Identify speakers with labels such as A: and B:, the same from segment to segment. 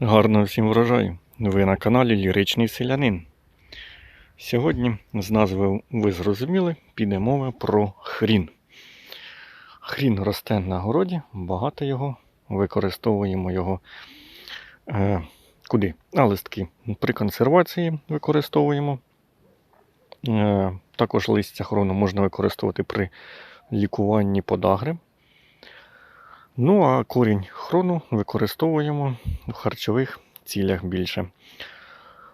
A: Гарного всім врожаю! Ви на каналі Ліричний Селянин. Сьогодні з назви ви зрозуміли, піде мова про хрін. Хрін росте на городі, багато його, використовуємо його е, куди? На листки при консервації використовуємо. Е, також листя хрону можна використовувати при лікуванні подагри. Ну, а корінь хрону використовуємо в харчових цілях більше.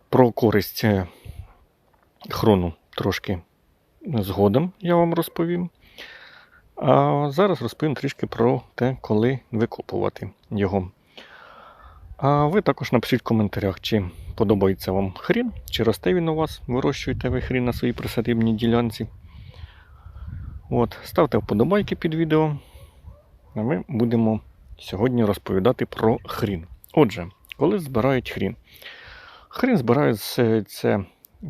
A: Про користь е, хрону трошки згодом я вам розповім. А зараз розповім трішки про те, коли викопувати його. А ви також напишіть в коментарях, чи подобається вам хрін, чи росте він у вас, вирощуєте ви хрін на своїй присадибній ділянці. От, ставте вподобайки під відео. Ми будемо сьогодні розповідати про хрін. Отже, коли збирають хрін? Хрін збирають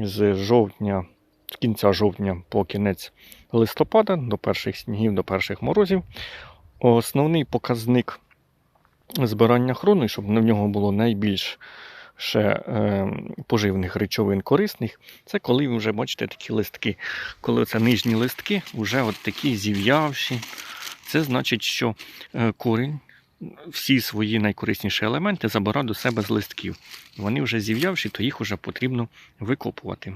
A: з, жовтня, з кінця жовтня по кінець листопада, до перших снігів, до перших морозів. Основний показник збирання хрону, щоб на нього було найбільш ще е, поживних речовин корисних, це коли ви вже бачите такі листки. Коли це нижні листки вже от такі зів'явші. Це значить, що е, корінь всі свої найкорисніші елементи забирає до себе з листків. Вони вже зів'явші, то їх вже потрібно викопувати.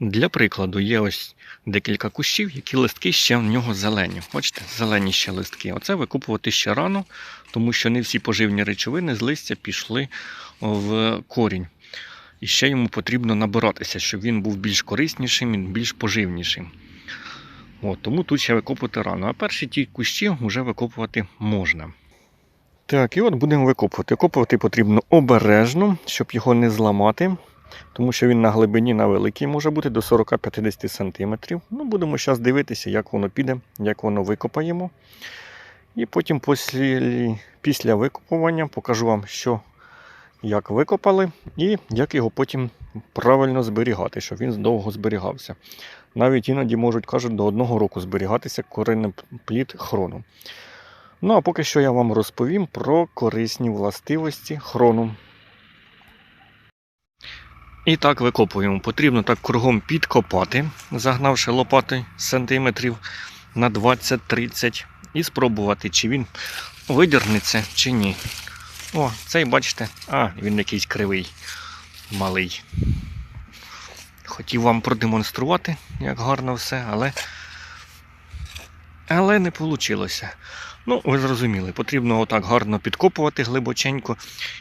A: Для прикладу, є ось декілька кущів, які листки ще в нього зелені. Бачите, зелені ще листки. Оце викопувати ще рано, тому що не всі поживні речовини з листя пішли в корінь. І ще йому потрібно набиратися, щоб він був більш кориснішим і більш поживнішим. От, тому тут ще викопувати рано. А перші ті кущі вже викопувати можна. Так, і от будемо викопувати. Викопувати потрібно обережно, щоб його не зламати, тому що він на глибині на великій може бути до 40-50 см. Ну, будемо зараз дивитися, як воно піде, як воно викопаємо. І потім після, після викопування покажу вам, що як викопали, і як його потім правильно зберігати, щоб він довго зберігався. Навіть іноді можуть кажуть до одного року зберігатися коренний плід хрону. Ну а поки що я вам розповім про корисні властивості хрону. І так викопуємо. Потрібно так кругом підкопати, загнавши лопати сантиметрів на 20-30 і спробувати, чи він видірнеться, чи ні. О, цей бачите, а, він якийсь кривий, малий. Хотів вам продемонструвати, як гарно все, але але не вийшло. Ну, ви зрозуміли, потрібно отак гарно підкопувати глибоченько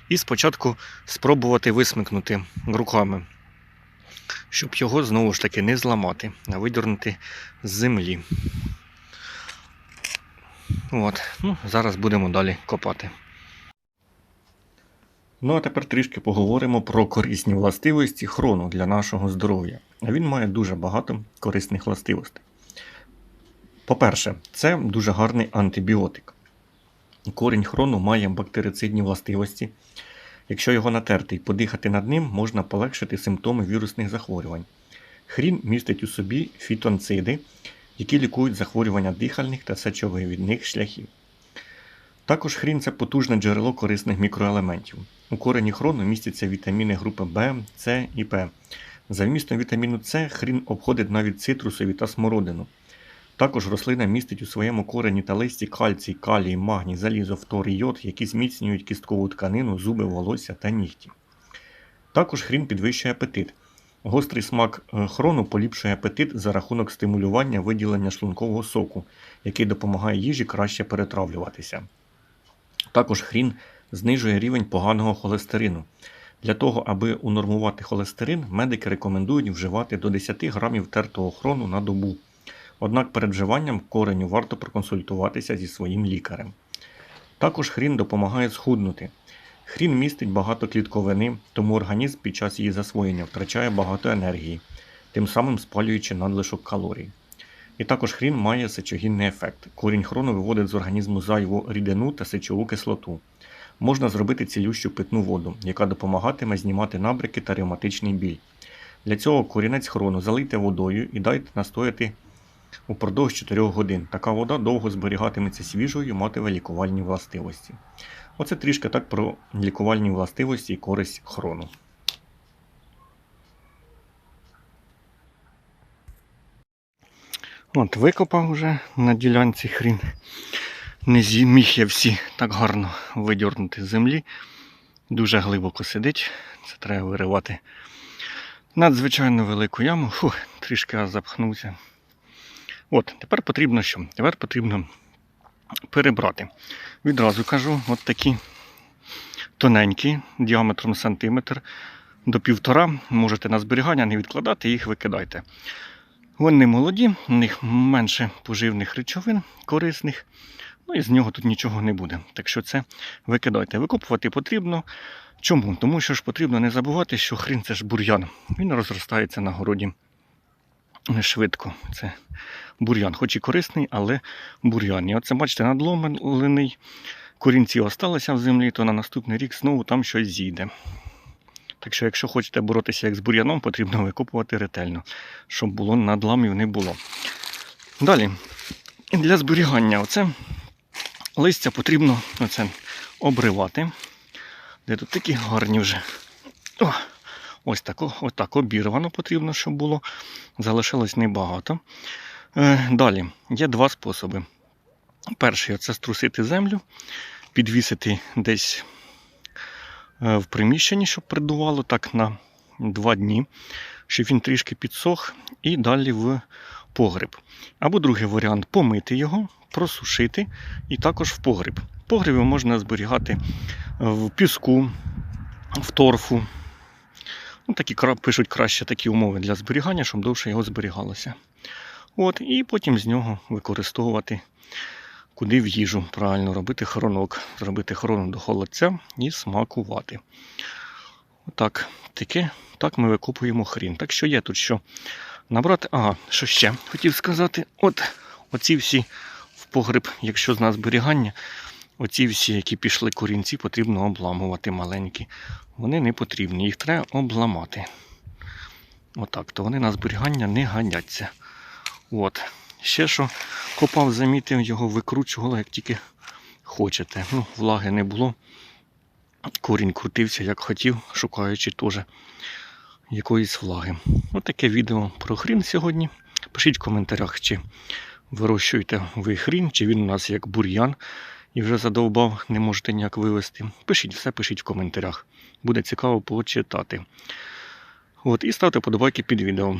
A: і спочатку спробувати висмикнути руками, щоб його знову ж таки не зламати, а видірнути з землі. От. Ну, Зараз будемо далі копати. Ну, а тепер трішки поговоримо про корисні властивості хрону для нашого здоров'я. Він має дуже багато корисних властивостей. По-перше, це дуже гарний антибіотик. Корінь хрону має бактерицидні властивості. Якщо його натерти і подихати над ним, можна полегшити симптоми вірусних захворювань. Хрін містить у собі фітонциди, які лікують захворювання дихальних та сечовивідних шляхів. Також хрін це потужне джерело корисних мікроелементів. У корені хрону містяться вітаміни групи В, С і П. За вмістом вітаміну С хрін обходить навіть цитрусові та смородину. Також рослина містить у своєму корені та листі кальцій, калій, магній, залізо, фтор і йод, які зміцнюють кісткову тканину, зуби, волосся та нігті. Також хрін підвищує апетит. Гострий смак е, хрону поліпшує апетит за рахунок стимулювання виділення шлункового соку, який допомагає їжі краще перетравлюватися. Також хрін знижує рівень поганого холестерину. Для того, аби унормувати холестерин, медики рекомендують вживати до 10 грамів тертого хрону на добу. Однак перед вживанням кореню варто проконсультуватися зі своїм лікарем. Також хрін допомагає схуднути. Хрін містить багато клітковини, тому організм під час її засвоєння втрачає багато енергії, тим самим спалюючи надлишок калорій. І також хрін має сечогінний ефект. Корінь хрону виводить з організму зайву рідину та сечову кислоту. Можна зробити цілющу питну воду, яка допомагатиме знімати набряки та ревматичний біль. Для цього корінець хрону залийте водою і дайте настояти упродовж 4 годин. Така вода довго зберігатиметься свіжою матиме лікувальні властивості. Оце трішки так про лікувальні властивості і користь хрону. От, викопав вже на ділянці хрін. Не зміг я всі так гарно видьорнути з землі. Дуже глибоко сидить. Це треба виривати надзвичайно велику яму. Фух, трішки аж запхнувся. От, тепер потрібно що? Тепер потрібно перебрати. Відразу кажу, от такі тоненькі, діаметром сантиметр до півтора. Можете на зберігання не відкладати, їх викидайте. Вони молоді, у них менше поживних речовин, корисних. Ну і з нього тут нічого не буде. Так що це викидайте. Викопувати потрібно. Чому? Тому що ж потрібно не забувати, що хрін це ж бур'ян. Він розростається на городі швидко. Це бур'ян, хоч і корисний, але бур'ян. І оце, бачите, надломлений. Корінці осталися в землі, то на наступний рік знову там щось зійде. Так що, якщо хочете боротися як з бур'яном, потрібно викопувати ретельно, щоб було надламів не було. Далі, для зберігання оце листя потрібно оце, обривати. Де тут такі гарні вже. О, ось так, ось так обірвано потрібно, щоб було. Залишилось небагато. Е, далі, є два способи. Перший це струсити землю, підвісити десь в приміщенні, щоб придувало так на два дні, щоб він трішки підсох, і далі в погреб. Або другий варіант помити його, просушити і також в погреб. Погребі можна зберігати в піску, в торфу. Ну, такі пишуть краще такі умови для зберігання, щоб довше його зберігалося. От, і потім з нього використовувати куди в їжу. Правильно робити хронок, зробити хрону до холодця і смакувати. Отак, таке, так ми викопуємо хрін. Так що є тут що набрати. Ага, що ще хотів сказати. От оці всі в погреб, якщо з нас зберігання, оці всі, які пішли корінці, потрібно обламувати маленькі. Вони не потрібні, їх треба обламати. Отак, то вони на зберігання не ганяться. От. Ще що копав, замітив, його викручувало, як тільки хочете. Ну, влаги не було. Корінь крутився, як хотів, шукаючи теж якоїсь влаги. Ось таке відео про хрін сьогодні. Пишіть в коментарях, чи вирощуєте ви хрін, чи він у нас як бур'ян і вже задовбав, не можете ніяк вивести. Пишіть все, пишіть в коментарях. Буде цікаво почитати. От, і ставте подобайки під відео.